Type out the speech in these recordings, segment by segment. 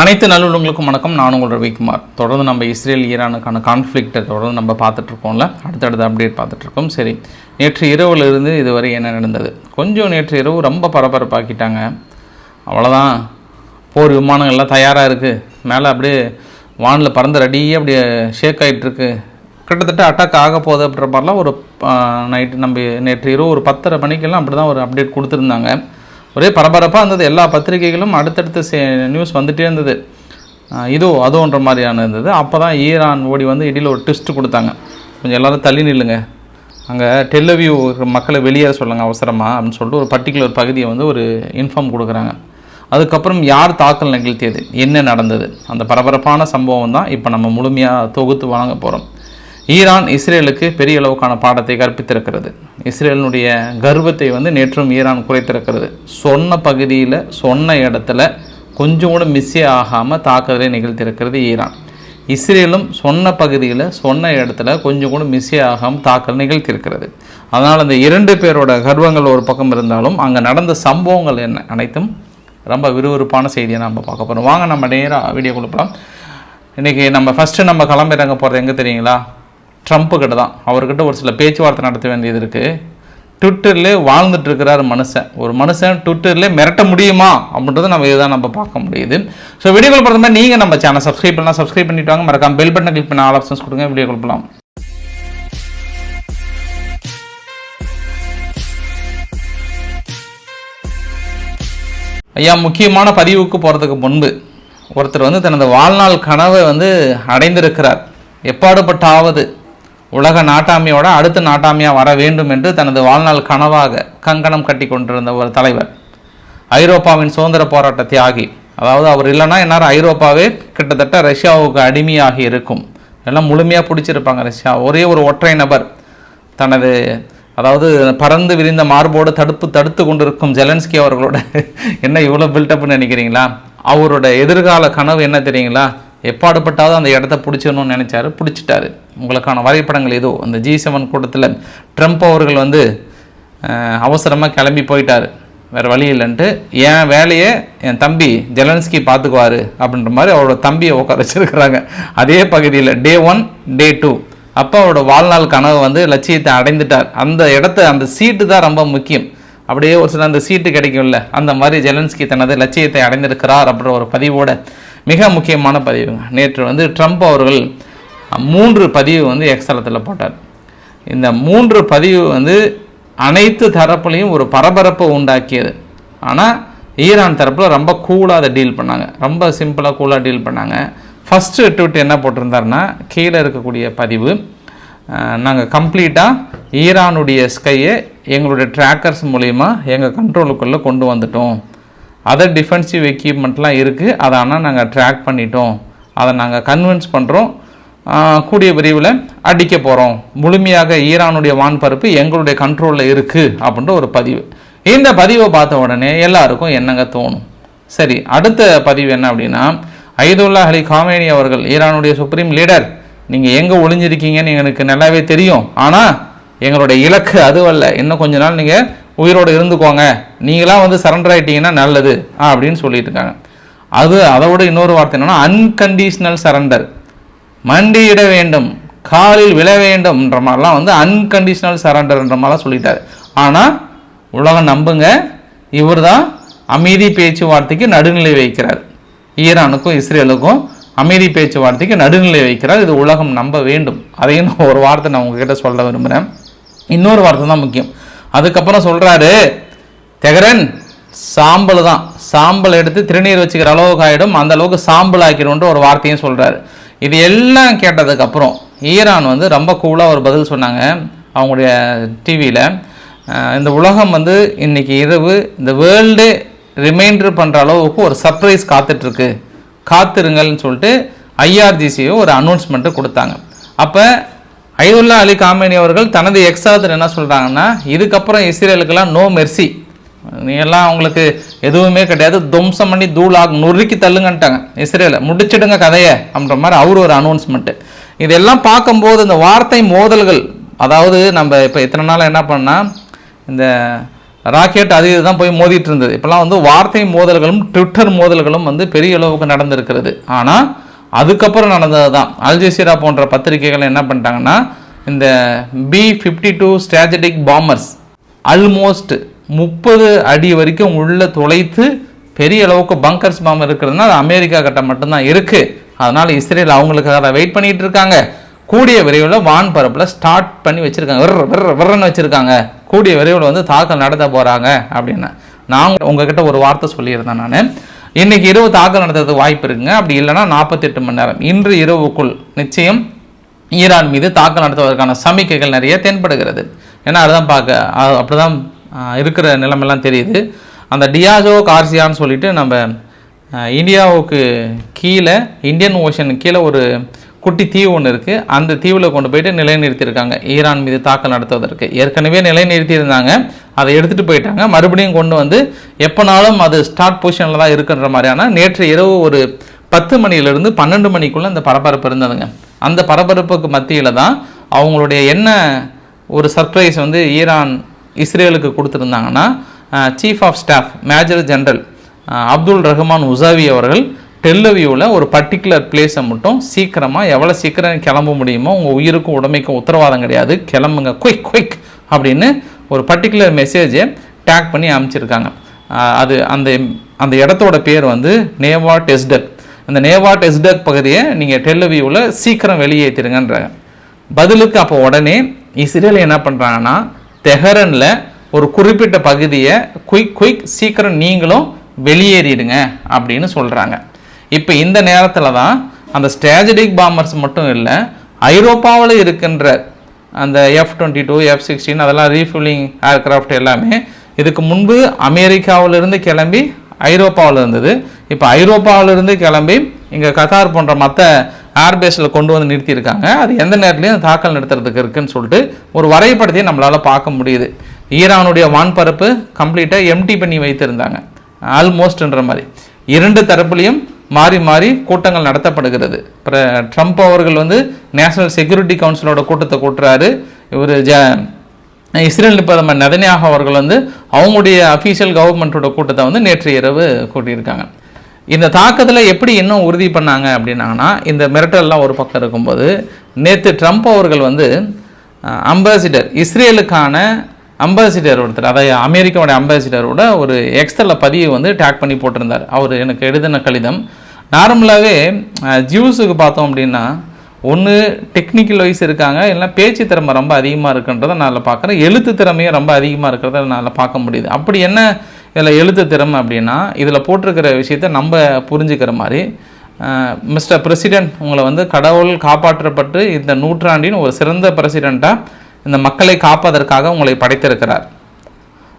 அனைத்து நல்லுள்ளங்களுக்கும் வணக்கம். நான் உங்கள் ரவிக்குமார். தொடர்ந்து நம்ம இஸ்ரேல் ஈரானுக்கான கான்ஃப்ளிக்ட்டை தொடர்ந்து நம்ம பார்த்துட்ருக்கோம்ல. அடுத்தடுத்த அப்டேட் பார்த்துட்ருக்கோம். சரி நேற்று இரவுலேருந்து இதுவரை என்ன நடந்தது? கொஞ்சம் நேற்று இரவு ரொம்ப பரபரப்பாக்கிட்டாங்க. அவ்வளோதான் போர் விமானங்கள்லாம் தயாராக இருக்குது மேலே அப்படியே வானில் பறந்து ரெடியாக அப்படியே ஷேக் ஆகிட்டுருக்கு கிட்டத்தட்ட அட்டாக் ஆக போகுது அப்படின்ற மாதிரிலாம் ஒரு நைட்டு நம்ம நேற்று இரவு ஒரு பத்தரை மணிக்கெல்லாம் அப்படி தான் ஒரு அப்டேட் கொடுத்துருந்தாங்க. ஒரே பரபரப்பாக இருந்தது. எல்லா பத்திரிகைகளும் அடுத்தடுத்து சே நியூஸ் வந்துகிட்டே இருந்தது. இதோ அதோன்ற மாதிரியான இருந்தது. அப்போ தான் ஈரான் ஓடி வந்து இடையில் ஒரு ட்விஸ்ட் கொடுத்தாங்க. கொஞ்சம் எல்லோரும் தள்ளி நில்லுங்க. அங்கே டெல்லவியூ மக்களை வெளியேற சொல்லுங்கள் அவசரமாக அப்படின்னு சொல்லிட்டு ஒரு பர்டிகுலர் பகுதியை வந்து ஒரு இன்ஃபார்ம் கொடுக்குறாங்க. அதுக்கப்புறம் யார் தாக்கல் நிகழ்த்தியது? என்ன நடந்தது? அந்த பரபரப்பான சம்பவம் தான் இப்போ நம்ம முழுமையாக தொகுத்து வழங்க போகிறோம் ஈரான் இஸ்ரேலுக்கு பெரிய அளவுக்கான பாடத்தை கற்பித்திருக்கிறது. இஸ்ரேலினுடைய கர்வத்தை வந்து நேற்றும் ஈரான் குறைத்திருக்கிறது. சொன்ன பகுதியில் சொன்ன இடத்துல கொஞ்சம் கூட மிஸ்ஸே ஆகாமல் தாக்குதலை நிகழ்த்தியிருக்கிறது ஈரான். இஸ்ரேலும் சொன்ன பகுதியில் சொன்ன இடத்துல கொஞ்சம் கூட மிஸ்ஸே ஆகாமல் தாக்கல் நிகழ்த்தியிருக்கிறது. அதனால் அந்த இரண்டு பேரோட கர்வங்கள் ஒரு பக்கம் இருந்தாலும் அங்கே நடந்த சம்பவங்கள் என்ன அனைத்தும் ரொம்ப விறுவிறுப்பான செய்தியை நம்ம பார்க்க போகிறோம் வாங்க நம்ம நேராக வீடியோ கொடுக்கலாம் இன்றைக்கி நம்ம ஃபஸ்ட்டு நம்ம கிளம்பிறங்க போகிறது எங்கே தெரியுங்களா? ட்ரம்ப்பு கிட்ட தான். அவர்கிட்ட ஒரு சில பேச்சுவார்த்தை நடத்த வேண்டியது இருக்குது ட்விட்டர்லேயே வாழ்ந்துட்டு இருக்கிறார் மனுஷன். ஒரு மனுஷன் ட்விட்டர்லேயே மிரட்ட முடியுமா? அப்படின்றத நம்ம இதுதான் நம்ம பார்க்க முடியுது. ஸோ வீடியோ கால் மாதிரி நீங்கள் நம்ம சேனல் சப்ஸ்கிரைப் பண்ணலாம். சப்ஸ்கிரைப் பண்ணிட்டு வாங்க. மறக்காம பெல் பட்டனை கிளிக் பண்ண ஆல் ஆப்ஷன்ஸ் கொடுங்க. வீடியோ கொடுக்கலாம் ஐயா முக்கியமான பதிவுக்கு போகிறதுக்கு முன்பு ஒருத்தர் வந்து தனது வாழ்நாள் கனவை வந்து அடைந்திருக்கிறார். எப்பாடுபட்டாவது உலக நாட்டாமையோட அடுத்த நாட்டாமையாக வர வேண்டும் என்று தனது வாழ்நாள் கனவாக கங்கணம் கட்டி கொண்டிருந்த ஒரு தலைவர். ஐரோப்பாவின் சுதந்திர போராட்ட தியாகி. அதாவது அவர் இல்லைன்னா எந்நேரம் ஐரோப்பாவே கிட்டத்தட்ட ரஷ்யாவுக்கு அடிமையாகி இருக்கும். எல்லாம் முழுமையாக பிடிச்சிருப்பாங்க ரஷ்யா. ஒரே ஒரு ஒற்றை நபர். தனது அதாவது பறந்து விரிந்த மார்போடு தடுப்பு தடுத்து கொண்டிருக்கும் ஜெலன்ஸ்கி அவர்களோட என்ன இவ்வளோ பில்டப்னு நினைக்கிறீங்களா? அவரோட எதிர்கால கனவு என்ன தெரியுங்களா? எப்பாடுபட்டாவது அந்த இடத்த பிடிச்சிடணும்னு நினச்சாரு. பிடிச்சிட்டாரு. உங்களுக்கான வரைபடங்கள் ஏதோ. அந்த ஜி செவன் கூட்டத்தில் ட்ரம்ப் அவர்கள் வந்து அவசரமாக கிளம்பி போயிட்டார். வேறு வழி இல்லைன்ட்டு என் வேலையை என் தம்பி ஜெலன்ஸ்கி பார்த்துக்குவாரு அப்படின்ற மாதிரி அவரோட தம்பியை உட்கார வச்சுருக்கிறாங்க. அதே பகுதியில் டே ஒன் டே டூ. அப்போ அவரோட வாழ்நாள் கனவு வந்து லட்சியத்தை அடைந்துட்டார். அந்த இடத்த அந்த சீட்டு தான் ரொம்ப முக்கியம். அப்படியே ஒரு சில அந்த சீட்டு கிடைக்கும்ல அந்த மாதிரி ஜெலன்ஸ்கி தனது லட்சியத்தை அடைந்திருக்கிறார் அப்படின்ற ஒரு பதிவோட மிக முக்கியமான பதிவுங்க நேற்று வந்து ட்ரம்ப் அவர்கள் மூன்று பதிவு வந்து எக்ஸலத்தில் போட்டார். இந்த மூன்று பதிவு வந்து அனைத்து தரப்புலையும் ஒரு பரபரப்பை உண்டாக்கியது. ஆனால் ஈரான் தரப்பில் ரொம்ப கூலாக அதை டீல் பண்ணாங்க. ரொம்ப சிம்பிளாக கூலாக டீல் பண்ணாங்க. ஃபஸ்ட்டு ட்விட் என்ன போட்டிருந்தாருன்னா கீழே இருக்கக்கூடிய பதிவு நாங்கள் கம்ப்ளீட்டாக ஈரானுடைய ஸ்கையை எங்களுடைய ட்ராக்கர்ஸ் மூலிமா எங்கள் கண்ட்ரோலுக்குள்ளே கொண்டு வந்துட்டோம். அதர் டிஃபென்சிவ் எக்யூப்மெண்ட்லாம் இருக்குது அதை ஆனால் நாங்கள் ட்ராக் பண்ணிட்டோம். அதை நாங்கள் கன்வின்ஸ் பண்ணுறோம் கூடிய விரைவில் அடிக்க போகிறோம் முழுமையாக ஈரானுடைய வான்பரப்பு எங்களுடைய கண்ட்ரோலில் இருக்குது அப்படின்ற ஒரு பதிவு. இந்த பதிவை பார்த்த உடனே எல்லாருக்கும் என்னங்க தோணும்? சரி அடுத்த பதிவு என்ன அப்படின்னா ஐதுல்லா அலி காமேனி அவர்கள் ஈரானுடைய சுப்ரீம் லீடர் நீங்கள் எங்கே ஒளிஞ்சிருக்கீங்கன்னு எனக்கு நல்லாவே தெரியும். ஆனால் எங்களுடைய இலக்கு அதுவல்ல. இன்னும் கொஞ்ச நாள் நீங்கள் உயிரோடு இருந்துக்கோங்க. நீங்களாம் வந்து சரண்டர் ஆகிட்டீங்கன்னா நல்லது அப்படின்னு சொல்லிட்டு இருக்காங்க. அது அதை விட இன்னொரு வார்த்தை என்னன்னா அன்கண்டிஷனல் சரண்டர் மண்டியிட வேண்டும் காலில் விழ வேண்டும்ன்ற மாதிரிலாம் வந்து அன்கண்டிஷனல் சரண்டர்ன்ற மாதிரிலாம் சொல்லிட்டாரு. ஆனால் உலகம் நம்புங்க இவர் தான் அமைதி பேச்சுவார்த்தைக்கு நடுநிலை வைக்கிறார். ஈரானுக்கும் இஸ்ரேலுக்கும் அமைதி பேச்சுவார்த்தைக்கு நடுநிலை வைக்கிறார். இது உலகம் நம்ப வேண்டும். அதையும் ஒரு வார்த்தை நான் உங்ககிட்ட சொல்ல விரும்புகிறேன் இன்னொரு வார்த்தை தான் முக்கியம். அதுக்கப்புறம் சொல்கிறாரு தெகரன் சாம்பல் தான். சாம்பல் எடுத்து திருநீர் வச்சுக்கிற அளவுக்கு ஆகிடும் அந்த அளவுக்கு சாம்பல் ஆக்கிடும்ன்ற ஒரு வார்த்தையும் சொல்கிறாரு இது எல்லாம் கேட்டதுக்கப்புறம் ஈரான் வந்து ரொம்ப கூலாக ஒரு பதில் சொன்னாங்க அவங்களுடைய டிவியில் இந்த உலகம் வந்து இன்றைக்கி இரவு இந்த வேர்ல்டு ரிமைண்டர் பண்ணுற அளவுக்கு ஒரு சர்ப்ரைஸ் காத்துட்ருக்கு. காத்திருங்கள்னு சொல்லிட்டு ஐஆர்ஜிசியோ ஒரு அனௌன்ஸ்மெண்ட்டு கொடுத்தாங்க. அப்போ ஐதுல்லா அலி காமேனி அவர்கள் தனது எக்ஸாத்தில் என்ன சொல்கிறாங்கன்னா இதுக்கப்புறம் இஸ்ரேலுக்கெல்லாம் நோ மெர்சி நீ எல்லாம் அவங்களுக்கு எதுவுமே கிடையாது. துவம்சம் பண்ணி தூளாக நொறுக்கி தள்ளுங்கன்ட்டாங்க. இஸ்ரேலை முடிச்சிடுங்க கதையை அப்படின்ற மாதிரி அவர் ஒரு அனௌன்ஸ்மெண்ட்டு இதெல்லாம் பார்க்கும்போது இந்த வார்த்தை மோதல்கள் அதாவது நம்ம இப்போ இத்தனை நாள் என்ன பண்ணால் இந்த ராக்கெட் அது இதுதான் போய் மோதிட்டு இருந்தது. இப்போல்லாம் வந்து வார்த்தை மோதல்களும் ட்விட்டர் மோதல்களும் வந்து பெரிய அளவுக்கு நடந்திருக்கிறது. ஆனால் அதுக்கப்புறம் நடந்தது தான். அல்ஜசீரா போன்ற பத்திரிகைகள் என்ன பண்ணிட்டாங்கன்னா இந்த B fifty two strategic bombers almost முப்பது அடி வரைக்கும் உள்ளே துளைத்து பெரிய அளவுக்கு பங்கர்ஸ் பாம்பு இருக்கிறதுனா அது அமெரிக்கா கிட்ட மட்டும்தான் இருக்குது அதனால் இஸ்ரேல் அவங்களுக்காக அதை வெயிட் பண்ணிட்டு இருக்காங்க. கூடிய விரைவில் வான் பரப்பில் ஸ்டார்ட் பண்ணி வச்சுருக்காங்க. விற விர்ற விர்றன்னு வச்சுருக்காங்க. கூடிய விரைவில் வந்து தாக்கல் நடத்த போகிறாங்க அப்படின்னு. நான் உங்ககிட்ட ஒரு வார்த்தை சொல்லியிருந்தேன் நான். இன்னைக்கு இரவு தாக்கல் நடத்துறதுக்கு வாய்ப்பு இருக்குங்க. அப்படி இல்லைன்னா நாற்பத்தெட்டு மணி நேரம். இன்று இரவுக்குள் நிச்சயம் ஈரான் மீது தாக்கல் நடத்துவதற்கான சமிக்கைகள் நிறைய தென்படுகிறது. ஏன்னா அதுதான் பார்க்க அப்படிதான் இருக்கிற நிலைமைலாம் தெரியுது. அந்த டியாஜோ கார்சியான்னு சொல்லிட்டு நம்ம இந்தியாவுக்கு கீழே இந்தியன் ஓஷன் கீழே ஒரு குட்டி தீவு ஒன்று இருக்குது அந்த தீவில் கொண்டு போயிட்டு நிலைநிறுத்தியிருக்காங்க. ஈரான் மீது தாக்கல் நடத்துவதற்கு. ஏற்கனவே நிலைநிறுத்தியிருந்தாங்க. அதை எடுத்துகிட்டு போயிட்டாங்க. மறுபடியும் கொண்டு வந்து எப்போனாலும் அது ஸ்டார்ட் பொசிஷனில் தான் இருக்குன்ற மாதிரியான நேற்று இரவு ஒரு பத்து மணியிலிருந்து பன்னெண்டு மணிக்குள்ளே அந்த பரபரப்பு இருந்ததுங்க. அந்த பரபரப்புக்கு மத்தியில் தான் அவங்களுடைய என்ன ஒரு சர்ப்ரைஸ் வந்து ஈரான் இஸ்ரேலுக்கு கொடுத்துருந்தாங்கன்னா chief of staff major general Abdul Rahman Mousavi அவர்கள் டெல்லவியூவில் ஒரு பர்டிகுலர் பிளேஸை மட்டும் சீக்கிரமாக எவ்வளோ சீக்கிரம் கிளம்ப முடியுமோ உங்கள் உயிருக்கும் உடமைக்கும் உத்தரவாதம் கிடையாது. கிளம்புங்க குயிக் குயிக் அப்படின்னு ஒரு பர்டிகுலர் மெசேஜை டேக் பண்ணி அனுப்பிச்சிருக்காங்க அது அந்த அந்த இடத்தோட பேர் வந்து நேவா டெஸ்டக் அந்த நேவா டெஸ்டக் பகுதியை நீங்கள் டெல்லவியூவில் சீக்கிரம் வெளியேற்றிருங்கன்றாங்க. பதிலுக்கு அப்போ உடனே இஸ்ரேல் என்ன பண்ணுறாங்கன்னா தெஹரனில் ஒரு குறிப்பிட்ட பகுதியை குயிக் குயிக் சீக்கிரம் நீங்களும் வெளியேறிடுங்க அப்படின்னு சொல்கிறாங்க இப்போ இந்த நேரத்தில் தான் அந்த ஸ்ட்ராஜடிக் பாம்பர்ஸ் மட்டும் இல்லை ஐரோப்பாவில் இருக்கின்ற அந்த F twenty two F sixteen அதெல்லாம் ரீஃபில்லிங் ஏர்கிராஃப்ட் எல்லாமே இதுக்கு முன்பு அமெரிக்காவிலிருந்து கிளம்பி ஐரோப்பாவில் இருந்தது. இப்போ ஐரோப்பாவிலிருந்து கிளம்பி இங்கே கத்தார் போன்ற மற்ற ஏர்பேஸில் கொண்டு வந்து நிறுத்தியிருக்காங்க. அது எந்த நேரத்துலையும் தாக்கல் நடத்துறதுக்கு இருக்குன்னு சொல்லிட்டு ஒரு வரைபடத்தையே நம்மளால் பார்க்க முடியுது. ஈரானுடைய வான்பரப்பு கம்ப்ளீட்டாக எம்டி பண்ணி வைத்திருந்தாங்க. ஆல்மோஸ்ட்ன்ற மாதிரி. இரண்டு தரப்புலையும் மாறி மாறி கூட்டங்கள் நடத்தப்படுகிறது. அப்புறம் ட்ரம்ப் அவர்கள் வந்து நேஷனல் செக்யூரிட்டி கவுன்சிலோட கூட்டத்தை கூட்டுறாரு. இவர் ஜ இஸ்ரேல் பிரதமர் நெதன்யாகு அவர்கள் வந்து அவங்களுடைய அஃபீஷியல் கவர்மெண்ட்டோட கூட்டத்தை வந்து நேற்று இரவு கூட்டியிருக்காங்க. இந்த தாக்கத்தில் எப்படி இன்னும் உறுதி பண்ணாங்க அப்படின்னாங்கன்னா இந்த மிரட்டல்லாம் ஒரு பக்கம் இருக்கும்போது நேற்று ட்ரம்ப் அவர்கள் வந்து அம்பாசிடர் இஸ்ரேலுக்கான அம்பாசிடர் ஒருத்தர். அதாவது அமெரிக்காவோட அம்பாசிடரோட ஒரு எக்ஸ்தல பதிவு வந்து டேக் பண்ணி போட்டிருந்தார். அவர் எனக்கு எழுதின கடிதம். நார்மலாகவே ஜியூஸுக்கு பார்த்தோம் அப்படின்னா ஒன்று டெக்னிக்கல் வைஸ் இருக்காங்க இல்லைன்னா பேச்சு திறமை ரொம்ப அதிகமாக இருக்குன்றத நான் பார்க்குறேன். எழுத்து திறமையும் ரொம்ப அதிகமாக இருக்கிறத நான் பார்க்க முடியுது. அப்படி என்ன இதில் எழுத்து திறமை அப்படின்னா இதில் போட்டிருக்கிற விஷயத்தை நம்ம புரிஞ்சுக்கிற மாதிரி மிஸ்டர் பிரசிடென்ட் உங்களை வந்து கடவுள் காப்பாற்றப்பட்டு இந்த நூற்றாண்டின் ஒரு சிறந்த பிரசிடெண்ட்டாக இந்த மக்களை காப்பதற்காக உங்களை படைத்திருக்கிறார்.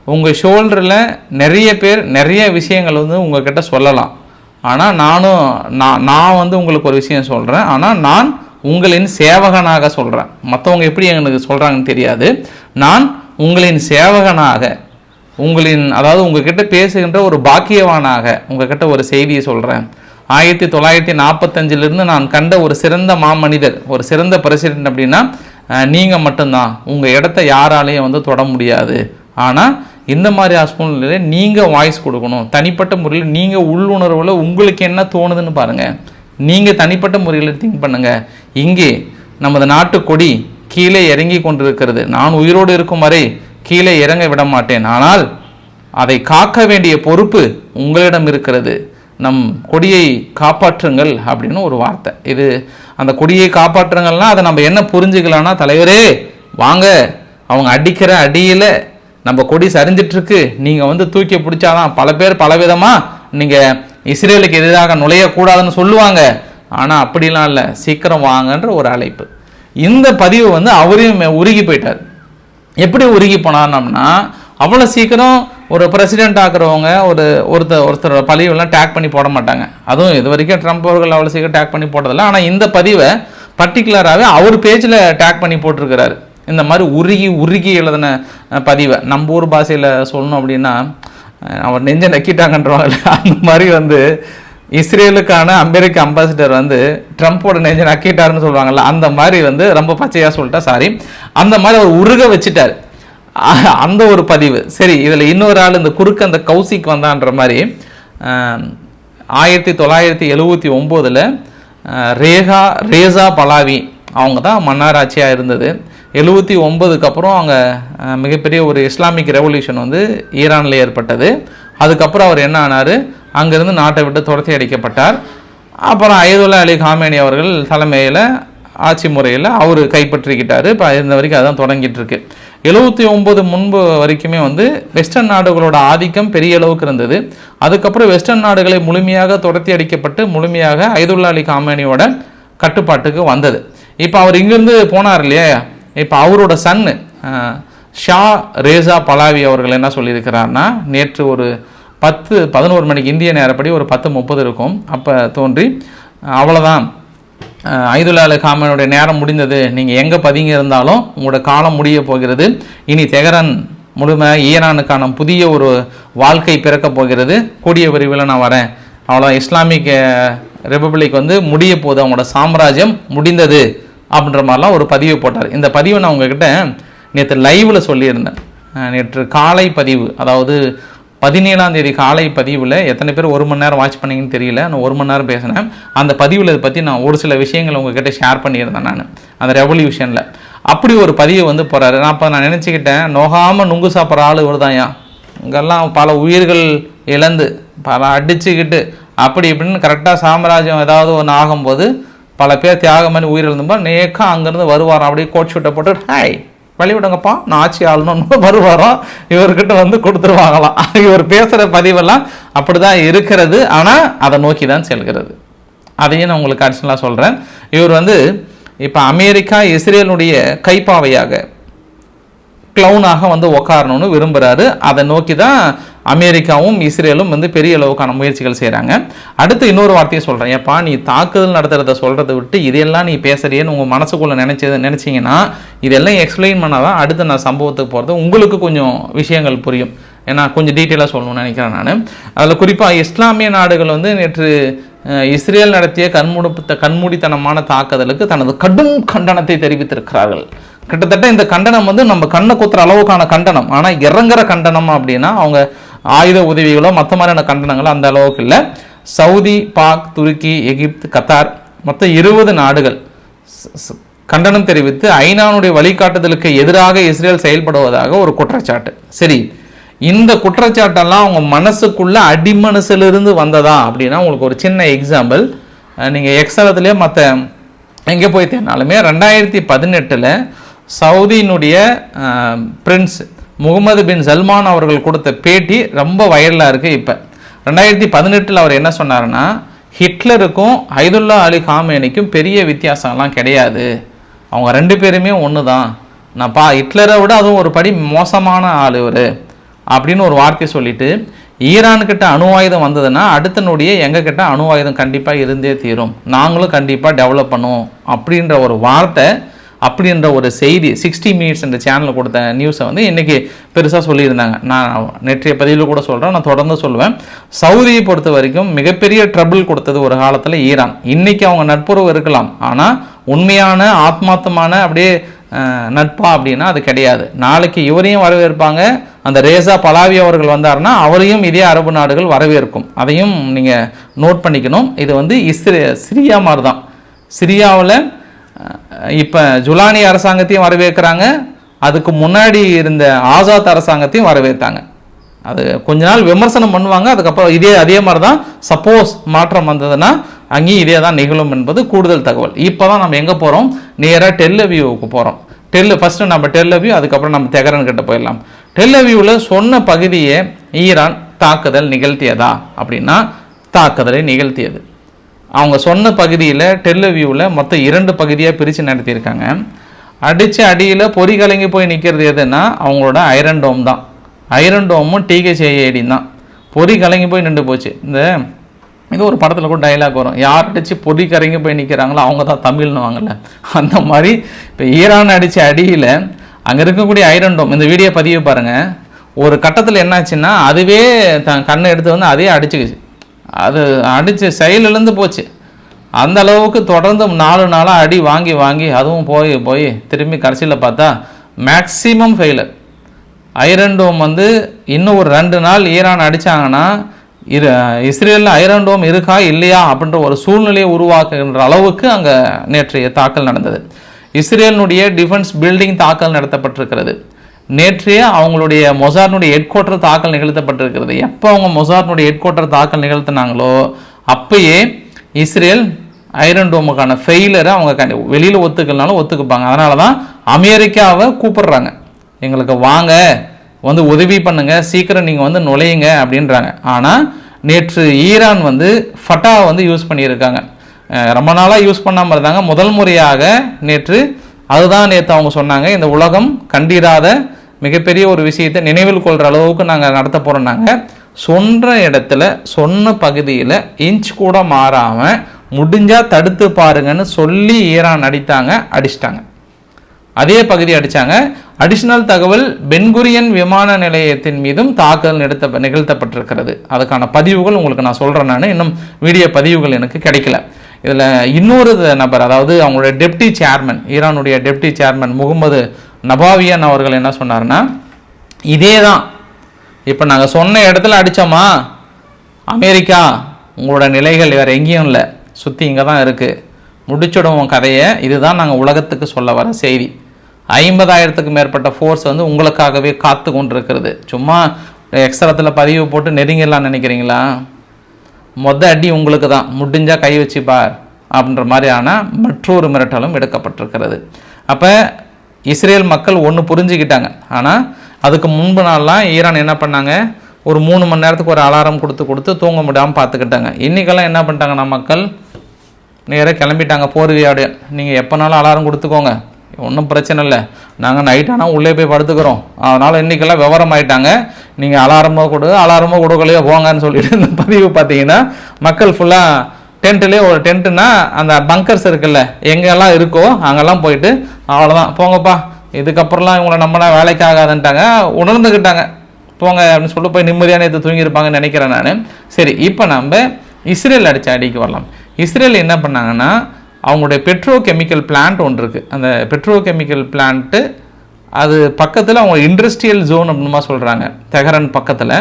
உங்கள் ஷோல்டரில் நிறைய பேர் நிறைய விஷயங்கள் வந்து உங்ககிட்ட சொல்லலாம். ஆனால் நானும் நான் நான் வந்து உங்களுக்கு ஒரு விஷயம் சொல்கிறேன் ஆனால் நான் உங்களின் சேவகனாக சொல்கிறேன் மற்றவங்க எப்படி எனக்கு சொல்கிறாங்கன்னு தெரியாது. நான் உங்களின் சேவகனாக உங்களின் அதாவது உங்ககிட்ட பேசுகின்ற ஒரு பாக்கியவானாக உங்ககிட்ட ஒரு செய்தியை சொல்கிறேன் ஆயிரத்தி தொள்ளாயிரத்தி நாற்பத்தஞ்சிலிருந்து நான் கண்ட ஒரு சிறந்த மாமனிதர் ஒரு சிறந்த பிரசிடென்ட் அப்படின்னா நீங்கள் மட்டும்தான். உங்கள் இடத்த யாராலையும் வந்து தொட முடியாது. ஆனால் இந்த மாதிரி சூழ்நிலையில் நீங்கள் வாய்ஸ் கொடுக்கணும். தனிப்பட்ட முறையில் நீங்கள் உள்ளுணர்வில் உங்களுக்கு என்ன தோணுதுன்னு பாருங்கள் நீங்கள் தனிப்பட்ட முறையில் திங்க் பண்ணுங்கள் இங்கே நமது நாட்டு கொடி கீழே இறங்கி கொண்டிருக்கிறது. நான் உயிரோடு இருக்கும் வரை கீழே இறங்க விட மாட்டேன். ஆனால் அதை காக்க வேண்டிய பொறுப்பு உங்களிடம் இருக்கிறது. நம் கொடியை காப்பாற்றுங்கள் அப்படின்னு ஒரு வார்த்தை. இது அந்த கொடியை காப்பாற்றுங்கள்னா அதை நம்ம என்ன புரிஞ்சுக்கலாம்னா தலைவரே வாங்க. அவங்க அடிக்கிற அடியில் நம்ம கொடி சரிஞ்சிட்ருக்கு. நீங்கள் வந்து தூக்கி பிடிச்சாதான் பல பேர் பலவிதமாக நீங்கள் இஸ்ரேலுக்கு எதிராக நுழையக்கூடாதுன்னு சொல்லுவாங்க. ஆனால் அப்படிலாம் இல்லை. சீக்கிரம் வாங்கன்ற ஒரு அழைப்பு. இந்த பதிவு வந்து அவரையும் உருகி போயிட்டார். எப்படி உருகி போனார்னோம்னா அவ்வளோ சீக்கிரம் ஒரு பிரசிடென்ட் ஆக்குறவங்க ஒரு ஒருத்தர் ஒருத்தரோட பழிவெல்லாம் டேக் பண்ணி போட மாட்டாங்க. அதுவும் இது வரைக்கும் ட்ரம்ப் அவர்கள் அவ்வளோ சீக்கிரம் டேக் பண்ணி போட்டதில்லை. ஆனால் இந்த பதிவை பர்டிகுலராகவே அவர் பேஜில் டேக் பண்ணி போட்டிருக்கிறாரு. இந்த மாதிரி உருகி உருகி எழுதின பதிவை. நம்ம ஊர் பாஷையில் சொல்லணும் அப்படின்னா அவர் நெஞ்ச நக்கிட்டாங்கன்றவாங்கல்ல அந்த மாதிரி வந்து இஸ்ரேலுக்கான அமெரிக்க அம்பாசிடர் வந்து ட்ரம்ப்போட நெஞ்ச நக்கிட்டாருன்னு சொல்லுவாங்கல்ல அந்த மாதிரி வந்து ரொம்ப பச்சையாக சொல்லிட்டா சாரி. அந்த மாதிரி அவர் உருக வச்சுட்டார். அந்த ஒரு பதிவு. சரி இதில் இன்னொரு ஆள் இந்த குறுக்க அந்த கௌசிக் வந்தான்ற மாதிரி ஆயிரத்தி தொள்ளாயிரத்தி எழுபத்தி ஒம்போதில் ரேகா ரேசா பலாவி அவங்க தான் மன்னாராட்சியாக இருந்தது. எழுபத்தி ஒம்பதுக்கு அப்புறம் அவங்க மிகப்பெரிய ஒரு இஸ்லாமிக் ரெவல்யூஷன் வந்து ஈரானில் ஏற்பட்டது. அதுக்கப்புறம் அவர் என்ன ஆனார்? அங்கேருந்து நாட்டை விட்டு துரத்தி அடிக்கப்பட்டார். அப்புறம் அயதுல்லா அலி காமேனி அவர்கள் தலைமையில் ஆட்சி முறையில் அவர் கைப்பற்றிக்கிட்டார். இப்போ இருந்த வரைக்கும் அதான் தொடங்கிட்டு இருக்கு எழுபத்தி ஒம்பது முன்பு வரைக்குமே வந்து வெஸ்டர்ன் நாடுகளோட ஆதிக்கம் பெரிய அளவுக்கு இருந்தது. அதுக்கப்புறம் வெஸ்டர்ன் நாடுகளை முழுமையாக துரத்தி அடிக்கப்பட்டு முழுமையாக ஐதுல்லா அலி காமேனியோட கட்டுப்பாட்டுக்கு வந்தது. இப்போ அவர் இங்கேருந்து போனார் இல்லையா? இப்போ அவரோட சன்னு ஷா ரேசா பலாவி அவர்கள் என்ன சொல்லியிருக்கிறார்னா நேற்று ஒரு பத்து பதினோரு மணிக்கு இந்திய நேரப்படி ஒரு பத்து முப்பது இருக்கும். அப்போ தோன்றி அவ்வளோதான் ஐதுல்லா அலி காமனுடைய நேரம் முடிந்தது. நீங்கள் எங்கே பதுங்கி இருந்தாலும் உங்களோட காலம் முடிய போகிறது. இனி தெஹரான் முழுமை ஈரானுக்கான புதிய ஒரு வாழ்க்கை பிறக்கப் போகிறது. கூடிய விரைவில் நான் வரேன். அவ்வளோ இஸ்லாமிக் ரிப்பப்ளிக் ரிபப்ளிக் வந்து முடிய போகுது. அவங்களோட சாம்ராஜ்யம் முடிந்தது அப்படின்ற மாதிரிலாம் ஒரு பதிவு போட்டார். இந்த பதிவை நான் உங்ககிட்ட நேற்று லைவில் சொல்லியிருந்தேன். நேற்று காலை பதிவு. அதாவது பதினேழாம் தேதி காலை பதிவில் எத்தனை பேர் ஒரு மணி நேரம் வாட்ச் பண்ணீங்கன்னு தெரியல. நான் ஒரு மணி நேரம் பேசினேன். அந்த பதிவில் இதை பற்றி நான் ஒரு சில விஷயங்களை உங்ககிட்ட ஷேர் பண்ணியிருந்தேன் நான். அந்த ரெவல்யூஷனில் அப்படி ஒரு பதிவு வந்து போகிறாரு நான் அப்போ நான் நினச்சிக்கிட்டேன் நோகாமல் நுங்கு சாப்பிட்ற ஆள் வருதாயா இங்கெல்லாம் பல உயிர்கள் இழந்து பல அடிச்சுக்கிட்டு அப்படி இப்படின்னு கரெக்டாக சாம்ராஜ்யம் ஏதாவது ஒன்று ஆகும்போது பல பேர் தியாகம் பண்ணி உயிரிழந்தப்போ நேக்காக அங்கேருந்து வருவாராம். அப்படியே கோட் ஷூட்டை போட்டு ஹாய் வழிவிடுங்கப்பா நான் ஆட்சி ஆளணும்னு வருவாராம். இவர்கிட்ட வந்து கொடுத்துருவாங்களாம். இவர் பேசுகிற பதிவெல்லாம் அப்படி தான் இருக்கிறது. ஆனால் அதை நோக்கி தான் செல்கிறது. அதையும் நான் உங்களுக்கு அடிஷனலாக சொல்கிறேன் இவர் வந்து இப்போ அமெரிக்கா இஸ்ரேலுடைய கைப்பாவையாக க்ளவுனாக வந்து உக்காரணும்னு விரும்புகிறாரு அதை நோக்கி தான் அமெரிக்காவும் இஸ்ரேலும் வந்து பெரிய அளவுக்கான முயற்சிகள் செய்கிறாங்க அடுத்து இன்னொரு வார்த்தையை சொல்கிறேன் ஏப்பா நீ தாக்குதல் நடத்துகிறத சொல்கிறத விட்டு இதெல்லாம் நீ பேசுறியேன்னு உங்கள் மனசுக்குள்ளே நினச்சது நினச்சிங்கன்னா இதெல்லாம் எக்ஸ்பிளைன் பண்ணால் தான் அடுத்து நான் சம்பவத்துக்கு போகிறது உங்களுக்கு கொஞ்சம் விஷயங்கள் புரியும். ஏன்னா கொஞ்சம் டீட்டெயிலாக சொல்லணும்னு நினைக்கிறேன் நான். அதில் குறிப்பாக இஸ்லாமிய நாடுகள் வந்து நேற்று இஸ்ரேல் நடத்திய கண்மூடி கண்மூடித்தனமான தாக்குதலுக்கு தனது கடும் கண்டனத்தை தெரிவித்திருக்கிறார்கள். கிட்டத்தட்ட இந்த கண்டனம் வந்து நம்ம கண்ணை குத்துற அளவுக்கான கண்டனம். ஆனால் இறங்குற கண்டனம் அப்படின்னா அவங்க ஆயுத உதவிகளோ மற்ற மாதிரியான கண்டனங்களோ அந்த அளவுக்கு இல்லை. சவுதி பாக் துருக்கி எகிப்து கத்தார் மொத்தம் இருபது நாடுகள். கண்டனம் தெரிவித்து ஐநானுடைய வழிகாட்டுதலுக்கு எதிராக இஸ்ரேல் செயல்படுவதாக ஒரு குற்றச்சாட்டு. சரி இந்த குற்றச்சாட்டெல்லாம் அவங்க மனசுக்குள்ள அடிமனசிலிருந்து வந்ததா அப்படின்னா உங்களுக்கு ஒரு சின்ன எக்ஸாம்பிள் நீங்கள் எக்ஸலத்துலேயே மற்ற எங்கே போய் தேனாலுமே ரெண்டாயிரத்தி பதினெட்டில் சவுதியினுடைய பிரின்ஸ் முகமது பின் சல்மான் அவர்கள் கொடுத்த பேட்டி ரொம்ப வைரலாக இருக்குது இப்போ. ரெண்டாயிரத்தி பதினெட்டில் அவர் என்ன சொன்னாருன்னா ஹிட்லருக்கும் ஹைதுல்லா அலி ஹாமேனிக்கும் பெரிய வித்தியாசம்லாம் கிடையாது. அவங்க ரெண்டு பேருமே ஒன்று தான் நான் பா ஹிட்லரை விட அதுவும் ஒரு படி மோசமான ஆள் இவர். அப்படின்னு ஒரு வார்த்தை சொல்லிட்டு ஈரான்கிட்ட அணு ஆயுதம் வந்ததுன்னா அடுத்த நொடியே எங்ககிட்ட அணு ஆயுதம் கண்டிப்பாக இருந்தே தீரும். நாங்களும் கண்டிப்பாக டெவலப் பண்ணுவோம். அப்படின்ற ஒரு வார்த்தை அப்படின்ற ஒரு செய்தி சிக்ஸ்டி மினிட்ஸ் என்ற சேனலில் கொடுத்த நியூஸை வந்து இன்றைக்கி பெருசாக சொல்லியிருந்தாங்க. நான் நேற்றைய பதிவில் கூட சொல்கிறேன் நான் தொடர்ந்து சொல்லுவேன். சவுதியை பொறுத்த வரைக்கும் மிகப்பெரிய ட்ரபிள் கொடுத்தது ஒரு காலத்தில் ஈரான். இன்றைக்கி அவங்க நட்புறவு இருக்கலாம். ஆனால் உண்மையான ஆத்மார்த்தமான அப்படியே நட்பா அப்படின்னா அது கிடையாது. நாளைக்கு இவரையும் வரவேற்பாங்க. அந்த ரேசா பலாவி அவர்கள் வந்தாருன்னா அவரையும் இதே அரபு நாடுகள் வரவேற்கும். அதையும் நீங்கள் நோட் பண்ணிக்கணும். இது வந்து இஸ்ரே சிரியா மாதிரி தான் சிரியாவில் இப்போ ஜுலானி அரசாங்கத்தையும் வரவேற்கிறாங்க. அதுக்கு முன்னாடி இருந்த ஆசாத் அரசாங்கத்தையும் வரவேற்றாங்க. அது கொஞ்ச நாள் விமர்சனம் பண்ணுவாங்க. அதுக்கப்புறம் இதே அதே மாதிரி தான் சப்போஸ் மாற்றம் வந்ததுன்னா அங்கேயும் இதே தான் நிகழும் என்பது கூடுதல் தகவல். இப்போ தான் நம்ம எங்கே போகிறோம் நேராக டெல்லவியூவுக்கு போகிறோம் டெல்லு ஃபஸ்ட்டு நம்ம டெல்லவியூ அதுக்கப்புறம் நம்ம தெகரன் கிட்ட போயிடலாம். டெல்லவியூவில் சொன்ன பகுதியை ஈரான் தாக்குதல் நிகழ்த்தியதா அப்படின்னா தாக்குதலை நிகழ்த்தியது. அவங்க சொன்ன பகுதியில் டெல்லவியூவில் மொத்தம் இரண்டு பகுதியாக பிரித்து நடத்தியிருக்காங்க. அடித்த அடியில் பொறி கலங்கி போய் நிற்கிறது எதுன்னா அவங்களோட ஐரன் டோம் தான். ஐரன் டோமும் டிகேசிஐடி தான். பொறி கலங்கி போய் நின்று போச்சு. இந்த இது ஒரு படத்தில் கூட டைலாக் வரும். யார் அடித்து பொறி கரைங்கி போய் நிற்கிறாங்களோ அவங்க தான் தமிழ்னு வாங்கல. அந்த மாதிரி இப்போ ஈரான் அடித்த அடியில் அங்கே இருக்கக்கூடிய ஐரன் டோம் இந்த வீடியோ பதிவு பாருங்கள் ஒரு கட்டத்தில் என்னாச்சுன்னா அதுவே தன் கண்ணை எடுத்து வந்து அதே அடிச்சுக்குச்சு. அது அடித்து செயலிழந்து போச்சு. அந்த அளவுக்கு தொடர்ந்து நாலு நாளாக அடி வாங்கி வாங்கி அதுவும் போய் போய் திரும்பி கடைசியில் பார்த்தா மேக்ஸிமம் ஃபெயிலர் ஐரன் டோம் வந்து இன்னும் ஒரு ரெண்டு நாள் ஈரான் அடித்தாங்கன்னா இரு இஸ்ரேலில் ஐரன் டோம் இருக்கா இல்லையா அப்படின்ற ஒரு சூழ்நிலையை உருவாக்குகின்ற அளவுக்கு அங்கே நேற்றைய தாக்கல் நடந்தது. இஸ்ரேலினுடைய டிஃபென்ஸ் பில்டிங் தாக்கல் நடத்தப்பட்டிருக்கிறது. நேற்றைய அவங்களுடைய மொசார்னுடைய ஹெட் குவார்ட்டர் தாக்கல் நிகழ்த்தப்பட்டிருக்கிறது. எப்போ அவங்க மொசார்னுடைய ஹெட் குவார்ட்டர் தாக்கல் நிகழ்த்தினாங்களோ அப்பயே இஸ்ரேல் ஐரன் டோமுக்கான ஃபெயிலரை அவங்க கண்டி வெளியில் ஒத்துக்கலனாலும் ஒத்துக்குப்பாங்க. அதனால தான் அமெரிக்காவை கூப்பிடுறாங்க. எங்களுக்கு வாங்க வந்து உதவி பண்ணுங்க சீக்கிரம் நீங்கள் வந்து நுழையுங்க அப்படின்றாங்க. ஆனால் நேற்று ஈரான் வந்து ஃபட்டா வந்து யூஸ் பண்ணியிருக்காங்க. ரொம்ப நாளாக யூஸ் பண்ணாமல் இருந்தாங்க. முதல் முறையாக நேற்று அதுதான் நேற்று அவங்க சொன்னாங்க. இந்த உலகம் கண்டிராத மிகப்பெரிய ஒரு விஷயத்தை நினைவில் கொள்கிற அளவுக்கு நாங்கள் நடத்த போகிறோம் நாங்கள் சொன்ன இடத்துல சொன்ன பகுதியில் இன்ச் கூட மாறாமல் முடிஞ்சால் தடுத்து பாருங்கன்னு சொல்லி ஈரான் அடித்தாங்க அடிச்சிட்டாங்க. அதே பகுதி அடித்தாங்க அடிஷனல் தகவல் பென்குரியன் விமான நிலையத்தின் மீதும் தாக்குதல் நிறுத்த நிகழ்த்தப்பட்டிருக்கிறது. அதுக்கான பதிவுகள் உங்களுக்கு நான் சொல்கிறேன் நான். இன்னும் வீடியோ பதிவுகள் எனக்கு கிடைக்கல. இதில் இன்னொரு நபர் அதாவது அவங்களுடைய டெப்டி சேர்மன் ஈரானுடைய டெப்டி சேர்மன் முகமது நபாவியன் அவர்கள் என்ன சொன்னார்னா இதே தான் இப்போ நாங்கள் சொன்ன இடத்துல அடித்தோமா அமெரிக்கா உங்களோட நிலைகள் வேறு எங்கேயும் இல்லை. சுற்றி இங்கே தான் இருக்குது முடிச்சிடுவோம் கதையை. இதுதான் நாங்கள் உலகத்துக்கு சொல்ல வர செய்தி. ஐம்பதாயிரத்துக்கு மேற்பட்ட ஃபோர்ஸ் வந்து உங்களுக்காகவே காத்து கொண்டிருக்கிறது. சும்மா எக்ஸ்ட்ரத்தில் பதிவு போட்டு நெருங்கிடலாம் நினைக்கிறீங்களா? மொத அடி உங்களுக்கு தான் முடிஞ்சால் கை வச்சு பார். அப்படின்ற மாதிரியான மற்றொரு மிரட்டலும் எடுக்கப்பட்டிருக்கிறது. அப்போ இஸ்ரேல் மக்கள் ஒன்று புரிஞ்சுக்கிட்டாங்க. ஆனால் அதுக்கு முன்பு நாள்லாம் ஈரான் என்ன பண்ணாங்க? ஒரு மூணு மணி நேரத்துக்கு ஒரு அலாரம் கொடுத்து கொடுத்து தூங்க முடியாமல் பார்த்துக்கிட்டாங்க இன்றைக்கெல்லாம் என்ன பண்ணிட்டாங்கன்னா மக்கள்? நேராக கிளம்பிட்டாங்க போர்வையோட. நீங்கள் எப்போனாலும் அலாரம் கொடுத்துக்கோங்க. ஒன்றும் பிரச்சனை இல்லை. நாங்கள் நைட் ஆனால் உள்ளே போய் படுத்துக்கிறோம். அதனால் இன்றைக்கெல்லாம் விவரம் ஆயிட்டாங்க நீங்கள் அலாரமோ கொடு அலாரமோ கொடுக்கலையோ போங்கன்னு சொல்லிட்டு இந்த பதிவு பார்த்தீங்கன்னா மக்கள் ஃபுல்லாக டென்ட்லேயே ஒரு டென்ட்டுனா அந்த பங்கர்ஸ் இருக்குல்ல எங்கெல்லாம் இருக்கோ அங்கெல்லாம் போயிட்டு அவ்வளோதான் போங்கப்பா. இதுக்கப்புறம்லாம் இவங்களை நம்மளா வேலைக்கு ஆகாதுன்ட்டாங்க. உணர்ந்துக்கிட்டாங்க போங்க அப்படின்னு சொல்லி போய் நிம்மதியான இது தூங்கியிருப்பாங்கன்னு நினைக்கிறேன் நான். சரி இப்போ நம்ம இஸ்ரேல் அடித்த அடிக்கு வரலாம். இஸ்ரேல் என்ன பண்ணாங்கன்னா அவங்களுடைய பெட்ரோ கெமிக்கல் பிளான்ட் ஒன்று இருக்குது அந்த பெட்ரோ கெமிக்கல் பிளான்ட்டு அது பக்கத்தில் அவங்க இண்டஸ்ட்ரியல் ஜோன் அப்படின்மா சொல்கிறாங்க தெஹரன் பக்கத்தில்.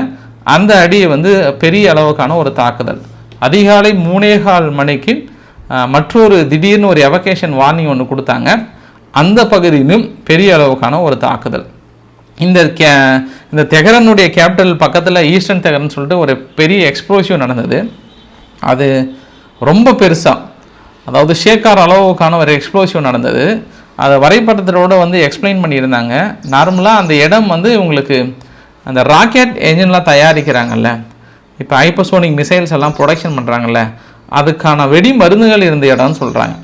அந்த அடியை வந்து பெரிய அளவுக்கான ஒரு தாக்குதல். அதிகாலை மூணேகால் மணிக்கு மற்றொரு திடீர்னு ஒரு எவகேஷன் வார்னிங் ஒன்று கொடுத்தாங்க. அந்த பகுதியிலும் பெரிய அளவுக்கான ஒரு தாக்குதல். இந்த கே இந்த தெஹரனுடைய கேபிட்டல் பக்கத்தில் ஈஸ்டர்ன் தெஹரன் சொல்லிட்டு ஒரு பெரிய எக்ஸ்ப்ளோசிவ் நடந்தது. அது ரொம்ப பெருசாக அதாவது ஷேக்கார் அளவுக்கான ஒரு எக்ஸ்ப்ளோசிவ் நடந்தது. அதை வரைபடத்தோடு வந்து எக்ஸ்பிளைன் பண்ணியிருந்தாங்க. நார்மலாக அந்த இடம் வந்து உங்களுக்கு அந்த ராக்கெட் என்ஜின்லாம் தயாரிக்கிறாங்கல்ல இப்போ ஹைப்பர்சோனிக் மிசைல்ஸ் எல்லாம் ப்ரொடக்ஷன் பண்ணுறாங்கல்ல அதுக்கான வெடி மருந்துகள் இருந்த இடம்னு சொல்கிறாங்க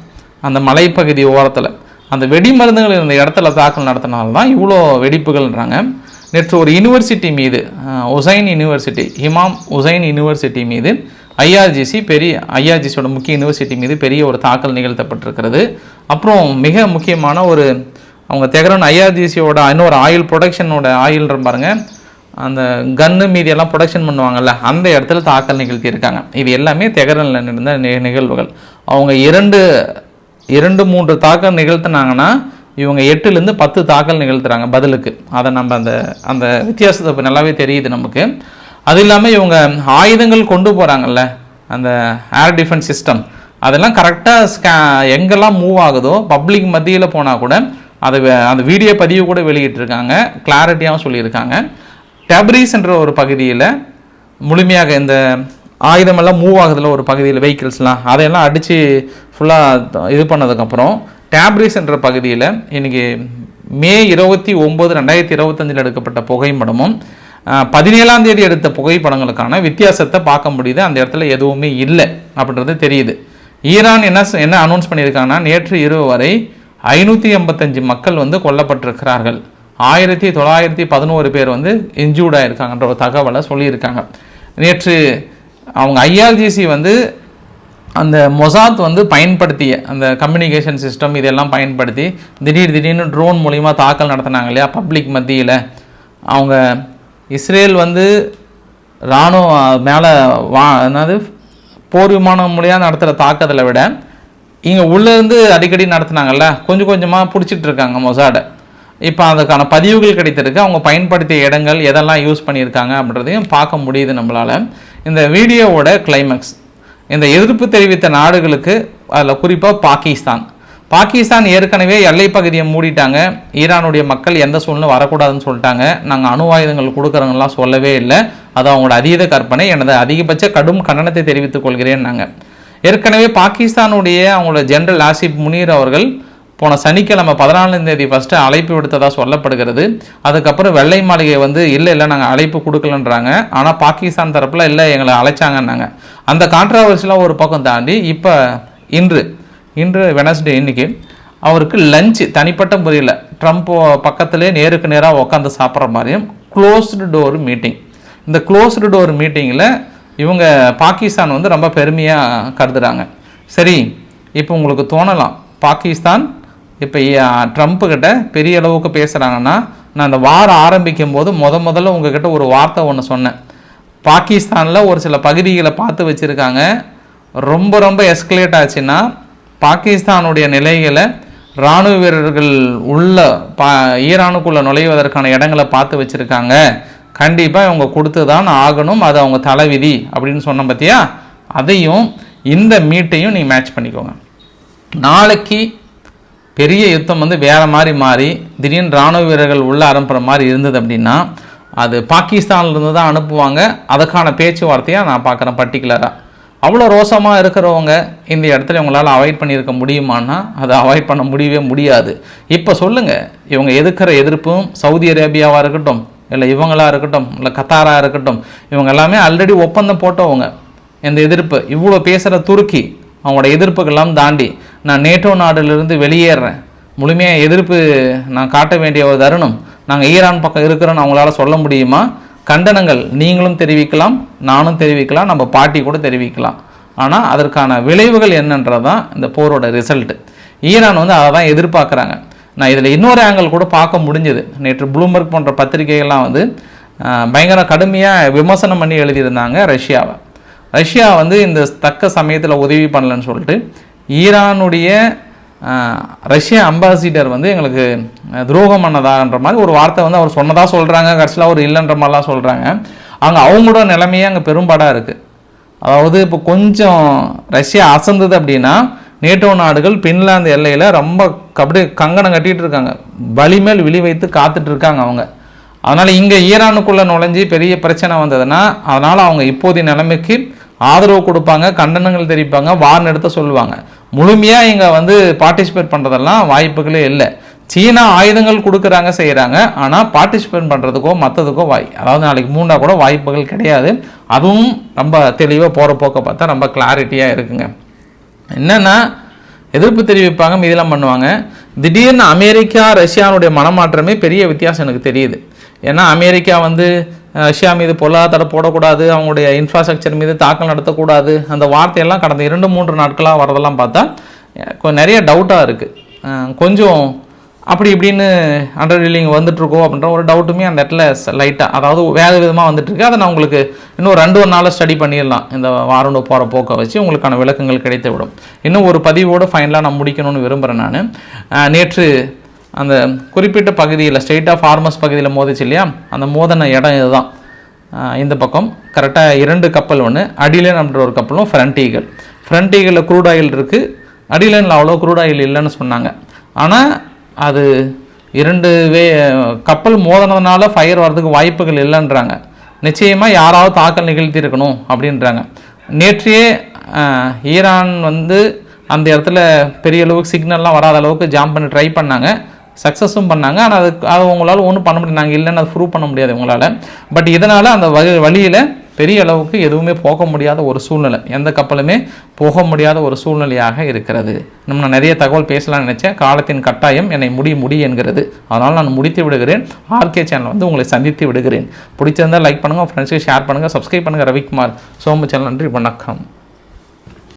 அந்த மலைப்பகுதி ஓரத்தில். அந்த வெடி மருந்துகள் இருந்த இடத்துல தாக்கல் நடத்தினால தான் இவ்வளோ வெடிப்புகள்ன்றாங்க. நேற்று ஒரு யூனிவர்சிட்டி மீது Hussein university Imam Hussein university மீது ஐஆர்ஜிசி பெரிய ஐஆர்ஜிசியோட முக்கிய யூனிவர்சிட்டி மீது பெரிய ஒரு தாக்கல் நிகழ்த்தப்பட்டிருக்கிறது. அப்புறம் மிக முக்கியமான ஒரு அவங்க தெஹரான் ஐஆர்ஜிசியோட இன்னொரு ஆயில் ப்ரொடக்ஷனோட ஆயில்ன்ற பாருங்கள் அந்த கன்னு மீதி எல்லாம் ப்ரொடக்ஷன் பண்ணுவாங்கல்ல அந்த இடத்துல தாக்கல் நிகழ்த்தியிருக்காங்க. இது எல்லாமே தெஹரானில் நடந்த நி- நிகழ்வுகள். அவங்க இரண்டு இரண்டு மூன்று தாக்கல் நிகழ்த்தினாங்கன்னா இவங்க எட்டுலேருந்து பத்து தாக்கல் நிகழ்த்துறாங்க பதிலுக்கு. அதை நம்ம அந்த அந்த வித்தியாசத்தை இப்போ நல்லாவே தெரியுது நமக்கு. அது இல்லாமல் இவங்க ஆயுதங்கள் கொண்டு போகிறாங்கல்ல அந்த ஏர் டிஃபென்ஸ் சிஸ்டம் அதெல்லாம் கரெக்டாக ஸ்கே எங்கெல்லாம் மூவ் ஆகுதோ பப்ளிக் மத்தியில் போனால் கூட அதை அந்த வீடியோ பதிவு கூட வெளியிட்டிருக்காங்க கிளாரிட்டியாகவும் சொல்லியிருக்காங்க. டேப்ரீஸ் என்ற ஒரு பகுதியில் முழுமையாக இந்த ஆயுதமெல்லாம் மூவ் ஆகுதுல ஒரு பகுதியில் வெஹிக்கிள்ஸ்லாம் அதையெல்லாம் அடித்து ஃபுல்லாக இது பண்ணதுக்கப்புறம் டேப்ரிஸ் என்ற பகுதியில் இன்றைக்கி மே இருபத்தி ஒம்பது ரெண்டாயிரத்தி இருபத்தஞ்சில் எடுக்கப்பட்ட புகைப்படமும் பதினேழாம் தேதி எடுத்த புகைப்படங்களுக்கான வித்தியாசத்தை பார்க்க முடியுது. அந்த இடத்துல எதுவுமே இல்லை அப்படின்றது தெரியுது. ஈரான் என்ன என்ன அனௌன்ஸ் பண்ணியிருக்காங்கன்னா நேற்று இரவு வரை ஐநூற்றி எண்பத்தஞ்சு மக்கள் வந்து கொல்லப்பட்டிருக்கிறார்கள். ஆயிரத்தி தொள்ளாயிரத்தி பதினோரு பேர் வந்து இன்ஜூர்ட் ஆகிருக்காங்கன்ற ஒரு தகவலை சொல்லியிருக்காங்க. நேற்று அவங்க ஐஆர்ஜிசி வந்து அந்த மொசாத் வந்து பயன்படுத்திய அந்த கம்யூனிகேஷன் சிஸ்டம் இதெல்லாம் பயன்படுத்தி திடீர் திடீர்னு ட்ரோன் மூலிமா தாக்கல் நடத்தினாங்க இல்லையா பப்ளிக் மத்தியில். அவங்க இஸ்ரேல் வந்து இராணுவ மேலே வா என்னது போர் விமானம் மூலியாக நடத்துகிற தாக்குதலை விட இங்கே உள்ளேருந்து அடிக்கடி நடத்துனாங்கல்ல கொஞ்சம் கொஞ்சமாக பிடிச்சிட்டு இருக்காங்க மொசாடை. இப்போ அதுக்கான பதிவுகள் கிடைத்திருக்கு. அவங்க பயன்படுத்திய இடங்கள் எதெல்லாம் யூஸ் பண்ணியிருக்காங்க அப்படின்றதையும் பார்க்க முடியுது நம்மளால். இந்த வீடியோவோட கிளைமேக்ஸ் இந்த எதிர்ப்பு தெரிவித்த நாடுகளுக்கு அதில் குறிப்பாக பாகிஸ்தான். பாகிஸ்தான் ஏற்கனவே எல்லை பகுதியை மூடிட்டாங்க. ஈரானுடைய மக்கள் எந்த சூழ்நிலை வரக்கூடாதுன்னு சொல்லிட்டாங்க. நாங்கள் அணு ஆயுதங்கள் கொடுக்குறவங்கலாம் சொல்லவே இல்லை. அது அவங்களோட அதீத கற்பனை. எனது அதிகபட்ச கடும் கண்டனத்தை தெரிவித்துக் கொள்கிறேன் நாங்கள் ஏற்கனவே பாகிஸ்தானுடைய அவங்களோட ஜெனரல் ஆசிப் முனீர் அவர்கள் போன சனிக்கிழமை பதினாலாம் தேதி ஃபஸ்ட்டு அழைப்பு விடுத்ததாக சொல்லப்படுகிறது. அதுக்கப்புறம் வெள்ளை மாளிகை வந்து இல்லை இல்லை நாங்கள் அழைப்பு கொடுக்கலன்றாங்க. ஆனால் பாகிஸ்தான் தரப்பில் இல்லை எங்களை அழைச்சாங்கன்னாங்க. அந்த கான்ட்ரவர்சிலாம் ஒரு பக்கம் தாண்டி இப்போ இன்று இன்று வெனஸ்டே இன்னைக்கு அவருக்கு லஞ்சு தனிப்பட்ட முறையில் ட்ரம்ப் பக்கத்திலே நேருக்கு நேராக உட்காந்து சாப்பிட்ற மாதிரியும் க்ளோஸ்டு டோர் மீட்டிங் இந்த க்ளோஸ்டு டோர் மீட்டிங்கில் இவங்க பாகிஸ்தான் வந்து ரொம்ப பெருமையாக கருதுகிறாங்க சரி இப்போ உங்களுக்கு தோணலாம். பாகிஸ்தான் இப்போ ட்ரம்ப்பு கிட்ட பெரிய அளவுக்கு பேசுகிறாங்கன்னா நான் அந்த வாரம் ஆரம்பிக்கும் போது முத முதல்ல உங்ககிட்ட ஒரு வார்த்தை ஒன்று சொன்னேன். பாகிஸ்தானில் ஒரு சில பகுதிகளை பார்த்து வச்சுருக்காங்க. ரொம்ப ரொம்ப எஸ்கலேட் ஆச்சுன்னா பாகிஸ்தானுடைய நிலைகளை இராணுவ வீரர்கள் உள்ள பா ஈரானுக்குள்ளே நுழைவதற்கான இடங்களை பார்த்து வச்சுருக்காங்க. கண்டிப்பாக இவங்க கொடுத்து தான் ஆகணும். அது அவங்க தலைவிதி அப்படின்னு சொன்ன பார்த்தியா அதையும் இந்த மீட்டையும் நீ மேட்ச் பண்ணிக்கோங்க. நாளைக்கு பெரிய யுத்தம் வந்து வேறு மாதிரி மாறி திடீர்னு இராணுவ வீரர்கள் உள்ளே அனுப்புகிற மாதிரி இருந்தது அப்படின்னா அது பாகிஸ்தான்லேருந்து தான் அனுப்புவாங்க. அதுக்கான பேச்சுவார்த்தையாக நான் பார்க்குறேன் பர்டிகுலராக அவ்வளோ ரோசமாக இருக்கிறவங்க இந்த இடத்துல இவங்களால் அவாய்ட் பண்ணியிருக்க முடியுமான்னா அதை அவாய்ட் பண்ண முடியவே முடியாது. இப்போ சொல்லுங்கள் இவங்க எதிர்க்கிற எதிர்ப்பும் சவுதி அரேபியாவாக இருக்கட்டும் இல்லை இவங்களாக இருக்கட்டும் இல்லை கத்தாராக இருக்கட்டும் இவங்க எல்லாமே ஆல்ரெடி ஒப்பந்தம் போட்டவங்க. இந்த எதிர்ப்பு இவ்வளோ பேசுகிற துருக்கி அவங்களோட எதிர்ப்புகள்லாம் தாண்டி நான் நேட்டோ நாடுலேருந்து வெளியேறேன். முழுமையாக எதிர்ப்பு நான் காட்ட வேண்டிய ஒரு தருணம். நாங்கள் ஈரான் பக்கம் இருக்கிறோன்னு அவங்களால சொல்ல முடியுமா? கண்டனங்கள் நீங்களும் தெரிவிக்கலாம் நானும் தெரிவிக்கலாம் நம்ம பாட்டி கூட தெரிவிக்கலாம். ஆனால் அதற்கான விளைவுகள் என்னன்றதான் இந்த போரோட ரிசல்ட்டு ஈரான் வந்து அதை தான் எதிர்பார்க்குறாங்க. நான் இதில் இன்னொரு ஆங்கிள் கூட பார்க்க முடிஞ்சது. நேற்று ப்ளூம்பர்க் போன்ற பத்திரிகைகள்லாம் வந்து பயங்கர கடுமையாக விமர்சனம் பண்ணி எழுதியிருந்தாங்க ரஷ்யாவை. ரஷ்யா வந்து இந்த தக்க சமயத்தில் உதவி பண்ணலன்னு சொல்லிட்டு ஈரானுடைய ரஷ்ய அம்பாசிடர் வந்து எங்களுக்கு துரோகம் பண்ணதான்ற மாதிரி ஒரு வார்த்தை வந்து அவர் சொன்னதாக சொல்கிறாங்க கடைசியில் அவர் இல்லைன்ற மாதிரிலாம் சொல்கிறாங்க அங்கே அவங்களோட நிலைமையே அங்கே பெரும்பாடாக இருக்குது அதாவது இப்போ கொஞ்சம் ரஷ்யா அசந்தது அப்படின்னா நேட்டோ நாடுகள் பின்லாந்து எல்லையில் ரொம்ப கபடி கங்கணம் கட்டிகிட்டு இருக்காங்க. வலிமேல் விழி வைத்து காத்துட்ருக்காங்க அவங்க. அதனால் இங்கே ஈரானுக்குள்ளே நுழைஞ்சி பெரிய பிரச்சனை வந்ததுன்னா அதனால் அவங்க இப்போதைய நிலைமைக்கு ஆதரவு கொடுப்பாங்க கண்டனங்கள் தெரிவிப்பாங்க வார் நிறுத்த சொல்லுவாங்க. முழுமையாக இங்கே வந்து பார்ட்டிசிபேட் பண்ணுறதெல்லாம் வாய்ப்புகளே இல்லை. சீனா ஆயுதங்கள் கொடுக்குறாங்க செய்கிறாங்க ஆனால் பார்ட்டிசிபேட் பண்ணுறதுக்கோ மற்றதுக்கோ வாய் அதாவது நாளைக்கு மூணா கூட வாய்ப்புகள் கிடையாது. அதுவும் ரொம்ப தெளிவாக போகிற போக்க பார்த்தா ரொம்ப கிளாரிட்டியாக இருக்குங்க. என்னென்னா எதிர்ப்பு தெரிவிப்பாங்க மீதெல்லாம் பண்ணுவாங்க. திடீர்னு அமெரிக்கா ரஷ்யானுடைய மனமாற்றமே பெரிய வித்தியாசம் எனக்கு தெரியுது. ஏன்னா அமெரிக்கா வந்து ரஷ்யா மீது பொருளாதார போடக்கூடாது அவங்களுடைய இன்ஃப்ராஸ்ட்ரக்சர் மீது தாக்கல் நடத்தக்கூடாது அந்த வார்த்தையெல்லாம் கடந்த இரண்டு மூன்று நாட்களாக வரதெல்லாம் பார்த்தா கொஞ்சம் நிறைய டவுட்டாக இருக்குது கொஞ்சம் அப்படி இப்படின்னு அண்டர் டீலிங் வந்துட்டுருக்கோ அப்படின்ற ஒரு டவுட்டுமே அந்த இடத்துல லைட்டாக அதாவது வேறு விதமாக வந்துட்டுருக்கு. அதை நான் உங்களுக்கு இன்னும் ரெண்டு ஒரு நாளில் ஸ்டடி பண்ணிடலாம். இந்த வாரண்டு போகிற போக்கை வச்சு உங்களுக்கான விளக்கங்கள் கிடைத்து விடும் இன்னும் ஒரு பதிவோடு ஃபைனலாக நான் முடிக்கணும்னு விரும்புகிறேன் நான். நேற்று அந்த குறிப்பிட்ட பகுதியில் ஸ்டேட் ஆஃப் ஃபார்மஸ் பகுதியில் மோதிச்சு இல்லையா? அந்த மோதன இடம் இதுதான். இந்த பக்கம். கரெக்டாக இரண்டு கப்பல் ஒன்று அடிலேன் அப்படின்ற ஒரு கப்பலும் ஃப்ரண்ட் ஈகல் ஃப்ரண்ட் ஈகலில் க்ரூட் ஆயில் இருக்குது அடிலேனில் அவ்வளோ க்ரூட் ஆயில் இல்லைன்னு சொன்னாங்க. ஆனால் அது இரண்டு வே கப்பல் மோதினதுனால ஃபயர் வர்றதுக்கு வாய்ப்புகள் இல்லைன்றாங்க. நிச்சயமாக யாராவது தாக்கல் நிகழ்த்தியிருக்கணும் அப்படின்றாங்க. நேற்றையே ஈரான் வந்து அந்த இடத்துல பெரிய அளவுக்கு சிக்னல்லாம் வராத அளவுக்கு ஜாம் பண்ணி ட்ரை பண்ணாங்க. சக்ஸஸும் பண்ணாங்க. ஆனால் அது அது உங்களால் ஒன்றும் பண்ண முடியாது. நாங்கள் இல்லைன்னு அது ப்ரூவ் பண்ண முடியாது உங்களால். பட் இதனால் அந்த வழி வழியில் பெரிய அளவுக்கு எதுவுமே போக முடியாத ஒரு சூழ்நிலை. எந்த கப்பலுமே போக முடியாத ஒரு சூழ்நிலையாக இருக்கிறது. நம்ம நான் நிறைய தகவல் பேசலாம்னு நினச்சேன். காலத்தின் கட்டாயம் என்னை முடி முடி என்கிறது. அதனால் நான் முடித்து விடுகிறேன். ஆர்கே சேனல் வந்து உங்களை சந்தித்து விடுகிறேன். பிடிச்சிருந்தால் லைக் பண்ணுங்கள் ஃப்ரெண்ட்ஸுக்கு ஷேர் பண்ணுங்கள் சப்ஸ்கிரைப் பண்ணுங்கள் ரவிக்குமார். சோமு சேனல் நன்றி வணக்கம்.